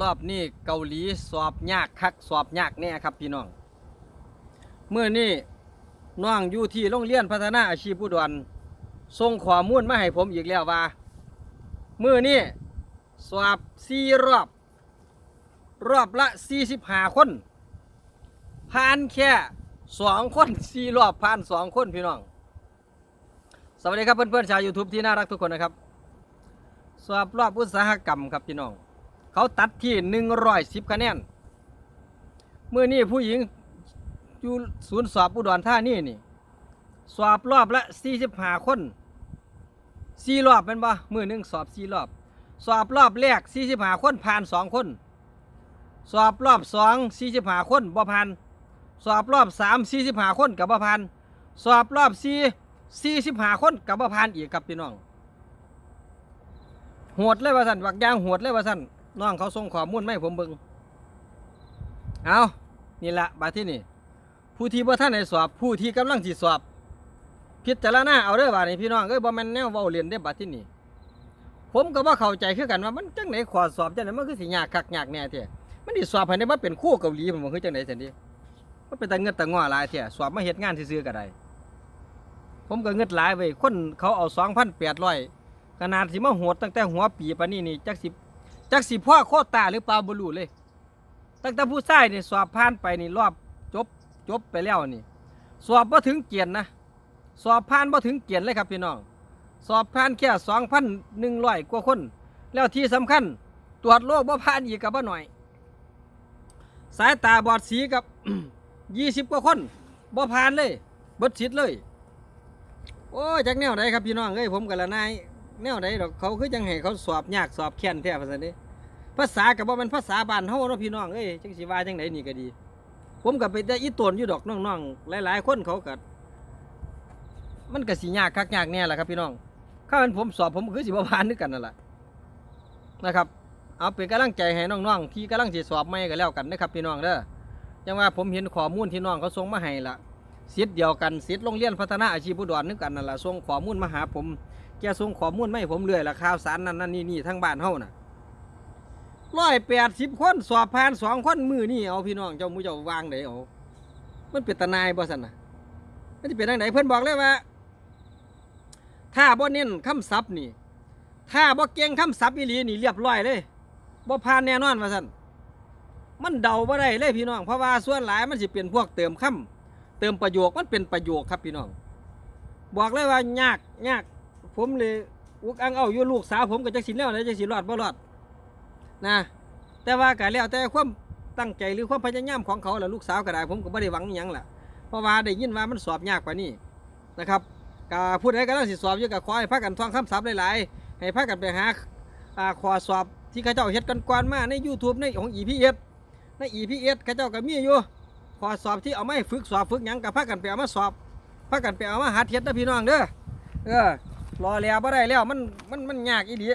รอบนี้เกาหลีสอบยากคักสอบยากแน่ครับพี่น้องเมื่อนี้น้องอยู่ที่โรงเรียนพัฒนาอาชีพอุดรส่งข้อมูลมาให้ผมอีกแล้วว่าเมื่อนี้สอบสี่รอบ รอบละ45คนผ่านแค่สองคนสี่รอบผ่านสองคนพี่น้อง สวัสดีครับเพื่อนๆชาว YouTube ที่น่ารักทุกคนนะครับ สอบรอบอุตสาหกรรมครับพี่น้อง เขาตัดที่หนึ่งร้อยสิบคะแนนเมื่อนี้ผู้หญิงอยู่ศูนย์สอบอุดรธานีนี่ สอบรอบละสี่สิบห้าคนสี่รอบเป็นบ่มือหนึ่งสอบสี่รอบ สอบรอบแรกสี่สิบห้าคนผ่านสองคน สอบรอบสองสี่สิบห้าคนบ่ผ่านสอบรอบสามสี่สิบห้าคนกับบ่ผ่านสอบรอบสี่สี่สิบห้าคนกับบ่ผ่านอีกครับพี่น้องโหดเลยว่าสันวักยางโหดเลยว่าสัน น้องเขาส่งข้อมูลมาให้ผมเบิ่งเอานี่ละบาดที่นี่ ผู้ที่บ่ท่านได้สอบ ผู้ที่กำลังสิสอบ พิจารณาเอาเด้อบาดนี้พี่น้องเอ้ยบ่แม่นแนวเว้าเรียนได้บาดที่นี่ผมก็บ่เข้าใจคือกันว่ามันจังได๋ขอสอบจังได๋มันคือสิยากคักยากแน่แท้มันสิสอบให้ได้มาเป็นคู่เกาหลีมันบ่คือจังได๋ซั่นดิมันเป็นตาเงิดตาง้อหลายแท้สอบมาเฮ็ดงานซื่อๆก็ได้ผมก็เงิดหลายเว้ยคนเขาเอา2,800ขนาดสิมาโหดตั้งแต่หัวปีปานนี้นี่จักสิ จักสิพ่อโคตาหรือเปล่าบรูเลย ตั้งแต่ผู้ชายนี่สอบผ่านไปนี่รอบจบจบไปแล้วนี่ สอบบ่ถึงเกียรตินะ สอบผ่านบ่ถึงเกียรติเลยครับพี่น้อง สอบผ่านแค่สองพันหนึ่งร้อยกว่าคน แล้วที่สำคัญ ตรวจโรคบ่ผ่านอีกกับบ่หน่อย สายตาบอดสีกับยี่สิบกว่าคนบ่ผ่านเลยบดสิทธิ์เลย โอ้จากแนวไหนครับพี่น้องเอ้ยผมกับละนายแนวไหนดอกเขาคือจังให้เขาสอบยากสอบแค้นแท้ภาษาเนี้ ภาษากับว่ามันภาษาบ้านเฮาเนาะพี่น้องเอ้ยจังสิว่าจังไดนี่ก็ดี ผมกับไปแต่อีตนอยู่ดอกน้องๆหลาย ๆ คนเขาก็มันก็สิยากคักยากแน่แหละครับพี่น้องถ้าเป็นผมสอบผมคือสิบ่ผ่านนึกกันนั่นแหละนะครับ เอาเป็นกำลังใจให้น้องๆที่กำลังสิสอบใหม่ก็แล้วกันนะครับพี่น้องเด้อจังว่าผมเห็นข้อมูลที่น้องเขาส่งมาให้ละสิทธิ์เดียวกันสิทธิ์โรงเรียนพัฒนาอาชีพผู้ดรนึกกันนั่นแหละส่งข้อมูลมาหาผมแกส่งข้อมูลมาให้ผมเรื่อยละข่าวสารนั่นนั่นนี่นี่ทั้งบ้านเฮาน่ะ ร้อยแปดสิบคนสอบผ่านสองคนมือนี่เอาพี่น้องเจ้ามูเจ้าวางไหนเอามันเป็นตนายบ่สันนะมันจะเป็นทางไหนเพื่อนบอกเลยว่า ถ้าบ่เน้นคำศัพท์นี่ ถ้าบ่เก่งคำศัพท์อีหลีนี่เรียบร้อยเลยบ่ผ่านแน่นอนว่าสันมันเดาบ่ได้เลยพี่น้องเพราะว่าส่วนหลายมันสิเป็นพวกเติมคำเติมประโยคมันเป็นประโยคครับพี่น้อง บอกเลยว่ายากยากผมเลยอุกอังเอาอยู่ลูกสาวผมก็จักสินแล้วเลยจักสิรอดบ่รอด นะ แต่ว่าก็แล้วแต่ความตั้งใจหรือความพยายามของเขาแหละลูกสาวก็ได้ผมก็บ่ได้หวังอิหยังล่ะเพราะว่าได้ยินว่ามันสอบยากกว่านี้นะครับก็ผู้ใดก็ต้องสิสอบอยู่ก็ขอให้พากันท่องคำศัพท์หลายๆ ให้พากันไปหาข้อสอบที่เขาเจ้าเฮ็ดกันก่อนมาใน YouTube ในของ EPS ใน EPS เขาเจ้าก็มีอยู่ข้อสอบที่เอามาให้ฝึกสอบฝึกหยังก็พากันไปเอามาสอบพากันไปเอามาหัดเฮ็ดนะพี่น้องเด้อเออรอแล้วบ่ได้แล้วมันมันมันยากอีดี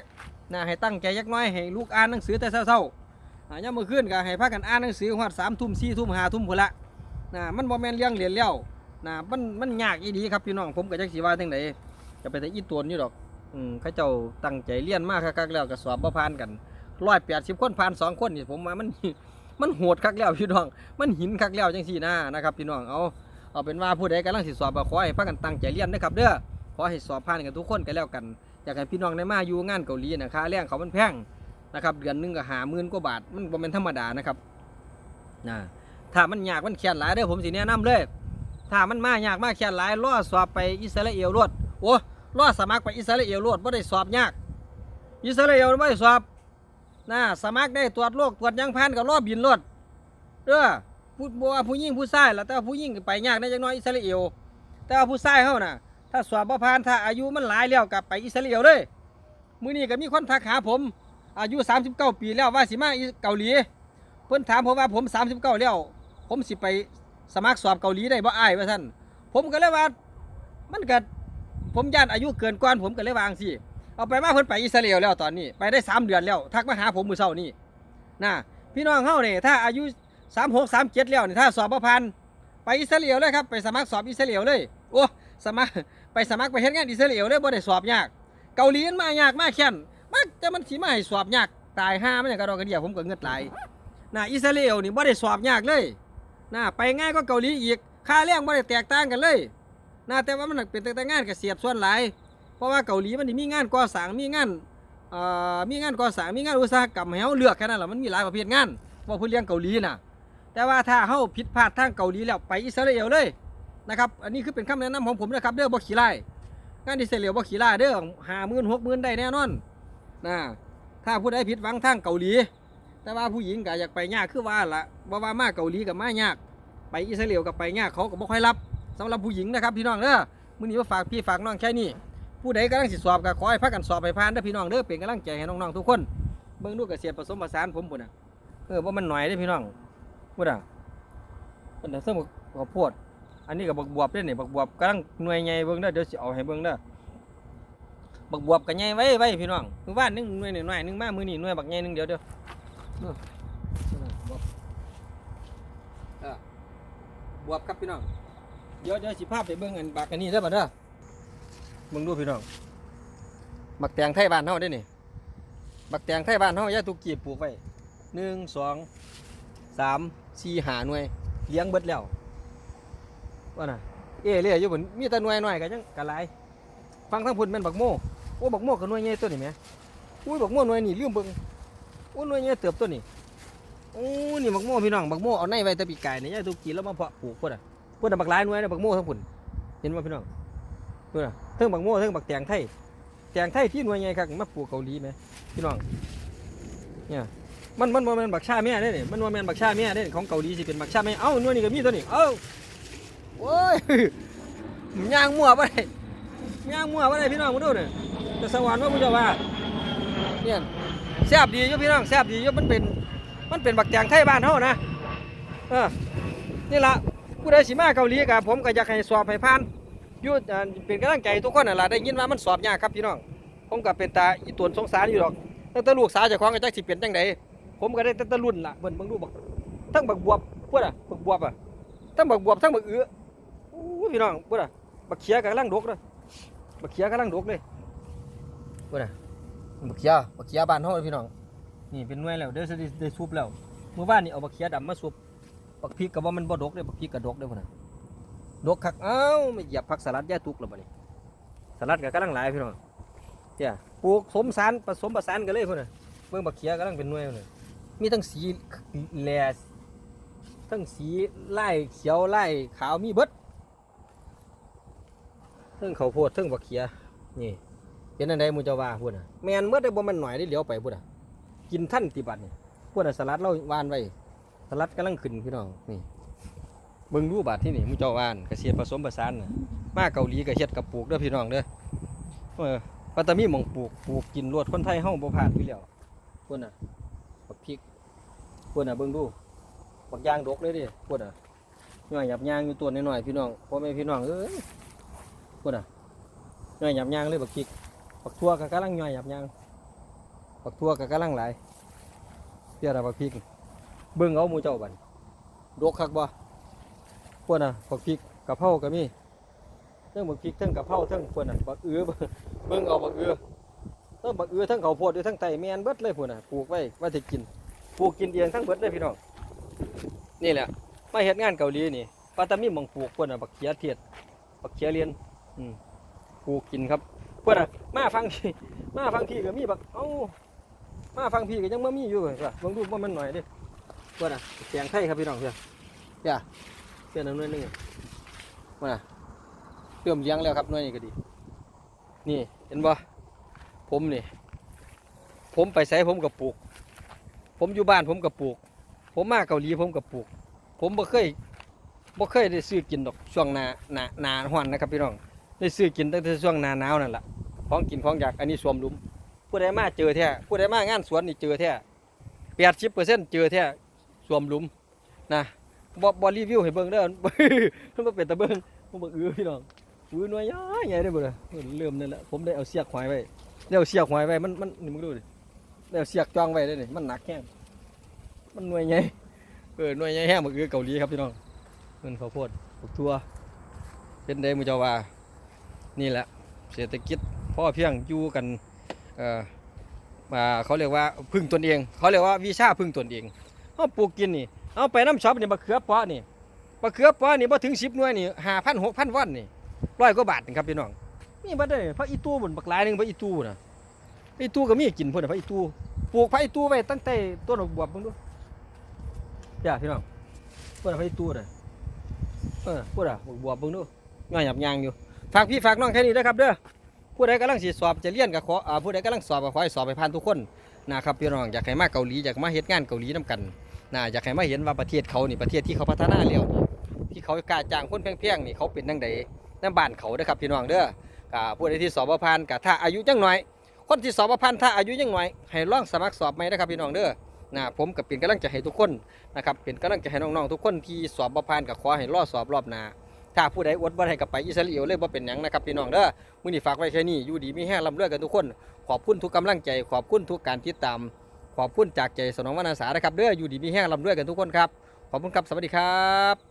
นะให้ตั้งใจยักหน้อยให้ลูกอ่านหนังสือแต่เช้าๆอ่ายามมื้อคืนก็ให้พากันอ่านหนังสือฮอด3ทุ่ม4ทุ่ม5ทุ่มพุ่นละนะมันบ่แม่นเรื่องเรียนแล้วนะมันมันยากอีดีครับพี่น้องผมก็จักสิว่าจังไดจะไปแต่อีตวนอยู่ดอกอืมเขาเจ้าตั้งใจเรียนมากคักๆแล้วก็สอบบ่ผ่านกัน180คนผ่านสองคนนี่ผมว่ามันมันโหดคักแล้วพี่น้อง มันหินคักแล้วจังซี่นะนะครับพี่น้องเอาเอาเป็นว่าผู้ใดกำลังสิสอบขอให้พากันตั้งใจเรียนนะครับเด้อขอให้สอบผ่านกันทุกคนกันแล้วกัน อยากให้พี่น้องได้มาอยู่งานเกาหลีนะค่าแรงเขามันแพงนะครับเดือนหนึงก็หาหมื่นกว่าบาทมันบ่เป็นธรรมดานะครับนะถ้ามันยากมันแค้นหลายเด้อผมสิแนะนำเลย ถ้ามันมายากมากแค้นหลายรอสอบไปอิสราเอลรวดโอ้รอสมัครไปอิสราเอลรวดบ่ได้สอบยากอิสราเอลบ่ได้สอบนะสมัครได้ตรวจโรคตรวจยังพันกับรอบินรวดเด้อผู้บ่ว่าผู้หญิงผู้ชายแล่ะแต่ผู้หญิงไปยากได้จักหน้อยอิสราเอลแต่ว่าผู้ชายเฮาน่ะ ถ้าสอบบ่ผ่านถ้าอายุมันหลายแล้วกลับไปอิสราเอลเลยมื้อนี้ก็มีคนทักหาผม อายุ 39 ปีแล้วว่าสิมาเกาหลี เพิ่นถามผมว่าผม 39 แล้ว ผมสิไปสมัครสอบเกาหลีได้บ่อ้ายว่าซั่นผมก็เลยว่ามันก็ผมย่านอายุเกินกว่าผมก็เลยวางสิเอาไปมาเพิ่นไปอิสราเอลแล้วตอนนี้ไปได้ 3 เดือนแล้ว ทักมาหาผมมื้อเช้านี้นะพี่น้องเฮานี่ถ้าอายุ 36 37 แล้วนี่ถ้าสอบบ่ผ่านไปอิสราเอลเลยครับไปสมัครสอบอิสราเอลเลยโอ้ สมัครไปสมัครไปเฮ็ดงานอิสราเอลเลยบ่ได้สอบยาก เกาหลีมันมายากมากแค่นมันจะมันสิมาให้สอบยากตายห้ามันอย่างกระดอกกระเดียผมก็เงิดไหลายนะอิสราเอลนี่บ่ได้สอบยากเลยน่ะไปง่ายก็เกาหลีอีกค่าแรงบ่ได้แตกต่างกันเลยน่ะแต่ว่ามันเป็นแต่งานเกษตรส่วนหลายเพราะว่าเกาหลีมันมีงานก่อสร้างมีงานเอ่อมีงานก่อสร้างมีงานอุตสาหกรรมให้เฮาเลือกแค่นั้นแหละมันมีหลายประเภทงานว่าเพิ่นเลี้ยงเกาหลีน่ะแต่ว่าถ้าเฮาผิดพลาดทางเกาหลีแล้วไปอิสราเอลเลย นะครับ อันนี้คือเป็นคำแนะนำของผมนะครับเด้อบ่ขี้ไล่งานอิสราเอลบ่ขี้ไล่เด้อหาหมื่นหกหมื่นได้แน่นอนนะถ้าผู้ใดผิดหวังทางเกาหลี แต่ว่าผู้หญิงก็อยากไปยากคือว่าละบ่ว่ามาเกาหลีกับมายาก ไปอิสราเอลกับไปยากเขาก็บ่ค่อยรับสำหรับผู้หญิงนะครับพี่น้องเด้อมื้อนี้มาฝากพี่ฝากน้องแค่นี้ผู้ใดกำลังสิสอบก็ขอให้พากันสอบให้ผ่านเด้อพี่น้องเด้อเป็นกำลังใจให้น้องๆทุกคนเบิ่งดูกเกษตรผสมผสานผมพุ่นน่ะเออว่ามันหน่อยเด้อพี่น้องพุ่นน่ะเพิ่นน่ะเสริมข้าวโพด อันนี้ก็บักบวบเด้อนี่บักบวบกำลังหน่วยใหญ่เบิ่งเด้อเดี๋ยวสิเอาให้เบิ่งเด้อบักบวบก็ใหญ่ไว้ไว้พี่น้องมื้อวานหนึงหน่วยน้อยๆหนึงมามื้อนี้หน่วยบักใหญ่หนึงเดี๋ยวเดี๋ยวเออนั่นน่ะบวบเออบวบครับพี่น้องเดี๋ยวเดี๋ยวสิพาไปเบิ่งอันบักอันนี้เด้อบัดเด้อมึงดูพี่น้องบักแตงไทยบ้านเฮาได้นี่บักแตงไทยบ้านเฮายาตุกกีบปลูกไว้หนึ่งสองสามสี่หาหน่วยเลี้ยงเบิดแล้ว ว่าน่ะเอเรียอยู่บนมีแต่หน่วยหน่อยกันยังกะหลายฟังทั้งพุ่นแม่นบักโม่โอ้บักโม่กับหน่วยใหญ่ตัวนี่แหมอุ้ยบักโม่หน่วยนี่ลืมเบิ่งโอ้หน่วยใหญ่เติบตัวนี่โอ้นี่บักโม่พี่น้องบักโม่เอาในไว้แตะปีกไก่เนี่ยยาตุกกีแล้วมาเพาะปลูกพุ่นอะพุ่นน่ะบักหลายหน่วยนะบักโม่ทั้งพุ่นเห็นบ่พี่น้องตัวน่ะเทิงบักโม่เทิงบักแตงไทยแตงไทยที่หน่วยใหญ่ครับมาปลูกเกาหลีไหมพี่น้องเนี่ยมันมันมันบักชาแม่เนี่ยมันว่าแม่นบักชาแม่เด้ของเกาหลีสิเป็นบักชาแม่เอ้าหน่วยนี่ก็มีตัวนี้เอ้า โอ้ยย่างมั่วได้ย่างมั่วได้พี่น้องมาดูนี่จะสวรรค์ว่ามึงจะว่าเนี่ยแซ่บดีอยู่พี่น้องแซ่บดีอยู่มันเป็น มันเป็นบักแตงไทยบ้านเฮานะเออนี่ละผู้ใดสิมาเกาหลีกับผมก็อยากให้สอบให้ผ่านอยุดเป็นกำลังใจทุกคนน่ะล่ะได้ยินว่ามันสอบยากครับพี่น้อง ผมก็เป็นตาอีตวนสงสารอยู่ดอกตั้งแต่ลูกสาวเจ้าของก็จักสิเป็นจังไดผมก็ได้ตั้งแต่รุ่นล่ะเบิ่นเบิ่งดูบักทั้งบักบวบพวดอะบักบวบอะทั้งบักบวบทั้งบักเอื้อ อู้พี่น้องพวดอะบักเขียกำลังดกเลยบักเขียกำลังดกเลยพวดอะบักเขียบักเขียบ้านเฮาพี่น้องนี่เป็นหน่วยแล้วเดี๋ยวสิได้ได้ซุปแล้วเมื่อวานนี่เอาบักเขียดำมาซุปบักพริกก็บ่ามันบ่ดกเด้บักพริกก็ดกเด้พุ่นน่ะดกคักเอ้าไม่เหยียบผักสลัดย่าตุกแล้วบัดนี้สลัดก็กำลังหลายพี่น้องเจ้าปลูกสมสารผสมประสานกันเลยพุ่นน่ะเบิ่งบักเขียกำลังเป็นหน่วยพุ่นน่มีทั้งสีแหลทั้งสีไล่เขียวไล่ขาวมีเบิด เทั้งข้าโพดเทั้งบักเขียนี่เป็นอันใดมูจาว่าพุ่นน่ะแมนเมื่อได้บ่มันหน่อยได้เหลียวไปพุ่นน่ะกินท่านติบัดนี่พุ่นน่ะสลัดเราวานไว้สลัดกำลังขึ้นพี่น้องนี่เบิ่งดูบาดที่นี่มูจาวานเกษตรผสมผสานน่ะมาเกาหลีก็เฮ็ดกับปลูกเด้อพี่น้องเด้อเออปัตตานีหมองปลูกปลูกกินรวดคนไทยเฮาบ่พลาดอยู่แล้วพุ่นน่ะบักพริกพุ่นน่ะเบิ่งดูบักยางดกเลยดิพุ่นน่ะย่อยหยับยางอยู่ตัวน้อยๆพี่น้องพ่อแม่พี่น้องเอ้ย พุ่นน่ะย่อยหยับยางเลยบักพริกบักทั่วก็กำลังย่อยหยับยางบักทั่วก็กำลังหลายเดี๋ยวเราบักพริกเบิ่งเอาหมูเจ้าบัดดกคักบ่พวกน่ะบักพริกกะเพราก็มีเทั้งบักพริกเทั้งกะเพราเทั้งพวกน่ะบักเอือเบิ่งเอาบักเอือเทั้งบักเอือเทั้งข้าวโพดอยู่ทั้งไตแม่นเบิดเลยพวกน่ะปลูกไว้ว่าสิกินปลูกกินเองทั้งเบิดเลยพี่น้องนี่แหละมาเฮ็ดงานเกาหลีนี่ปาตามีม่องปลูกพวกน่ะบักเขียเทียดบักเขียเรียน ปูกินครับเพวกน่ะมาฟังพี่มาฟังพี่ก็มีบักเอ้ามาฟังพี่ก็ยังบ่มีอยู่เลยว่ะเบิ่งดูว่ามันหน่อยดิเพวกน่ะแกงไทยครับพี่น้องเพื่อนเพื่อนเอาหน่วยนึงมาน่ะเริ่มเลี้ยงแล้วครับน่วยนี้ก็ดี นี่เห็นบ่ผมนี่ ผมไปใส่ผมกับปลูก ผมอยู่บ้านผมกับปลูก ผมมาเกาหลีผมกับปลูก ผมบ่เคยบ่เคยได้ซื้อกินดอกช่วงนาหนาหนาฮ้อนนะครับพี่น้อง ได้ซื้อกินตั้งแต่ช่วงหนาหนาวนั่นแหละของกินของอยากอันนี้สวมลุมผู้ใดมาเจอแท้ผู้ใดมางานสวนนี่เจอแท้แปดสิบเปอร์เซ็นต์เจอแท้สวมลุมนะบ่บ่รีวิวให้เบิ่งเด้อมันบ่เป็นตาเบิ่งผมบ่อืออพี่น้องอือหน่วยใหญ่ใหญ่ได้บ่ล่ะเออเริ่มนั่นแหละผมได้เอาเสียกหอยไว้ได้เอาเสียกหอยไว้มันมันนี่มึงดูดิได้เอาเสียกจ้องไว้ได้นี่มันหนักแฮงมันหน่วยใหญ่เออหน่วยใหญ่แฮงบ่คือเกาหลีครับพี่น้องเงินข้าวโพดปลูกทั่วเป็นได้มือเจ้าว่า นี่แหละเศรษฐกิจพ่อเพียงอยู่กันเอ่ออ่าเขาเรียกว่าพึ่งตนเอง เขาเรียกว่าวิชาพึ่งตนเองเอาปลูกกินนี่เอาไปน้ำช็อปนี่มะเขือปาะนี่มะเขือปาะนี่บ่ถึง10หน่วยนี่5,000 6,000วอนนี่ร้อยกว่าบาทนี่ครับพี่น้องนี่บ่ได้พระอีตู้บนบักลายหนึ่งพระอีตู้นะพระอีตู้ก็มีกินพ่นนะพระอีตู้ปลูกพระอีตู้ไว้ตั้งแต่ต้นดอกบวบเบิ่งดูจ้าพี่น้องพ่นน่ะพระอีตู้น่ะเออพ่นน่ะบักบวบเบิ่งดูย่อยหยับยางอยู่ ฝากพี่ฝากน้องแค่นี้เด้ครับเด้อผู้ใดกำลังสิสอบจะเรียนก็ขออ่าผู้ใดกำลังสอบก็ขอให้สอบให้ผ่านทุกคนนะครับพี่น้องอยากให้มาเกาหลีอยากมาเฮ็ดงานเกาหลีนํกันนะอยากให้มาเห็นว่าประเทศเขานี่ประเทศที่เขาพัฒนาแล้วที่เขากล้าจ้างคนแพงๆนี่เขาเป็นจังไดนํบ้านเขาเด้อครับพี่น้องเด้อก็ผู้ใดที่สอบผ่านก็ถ้าอายุจังน้อยคนที่สอบผ่านถ้าอายุยังน้อยให้ลองสมัครสอบใหมนะครับพี่น้องเด้อนะผมก็เป็นกำลังใจให้ทุกคนนะครับเป็นกำลังใจให้น้องๆทุกคนที่สอบบ่ผ่านก็ขอให้รอสอบรอบหน้า ถ้าผู้ใดอดบ่ได้กับไปอิสราเอลเลยบ่เป็นหยังนะครับพี่น้องเด้อมื้อนี้ฝากไว้แค่นี้อยู่ดีมีแห้งลำเลือกันทุกคน ขอบคุณทุกกำลังใจ ขอบคุณทุกการติดตาม ขอบคุณจากใจสนองวรรณสานะครับเด้ออยู่ดีมีแห้งลำเลือกันทุกคนครับขอบคุณครับสวัสดีครับ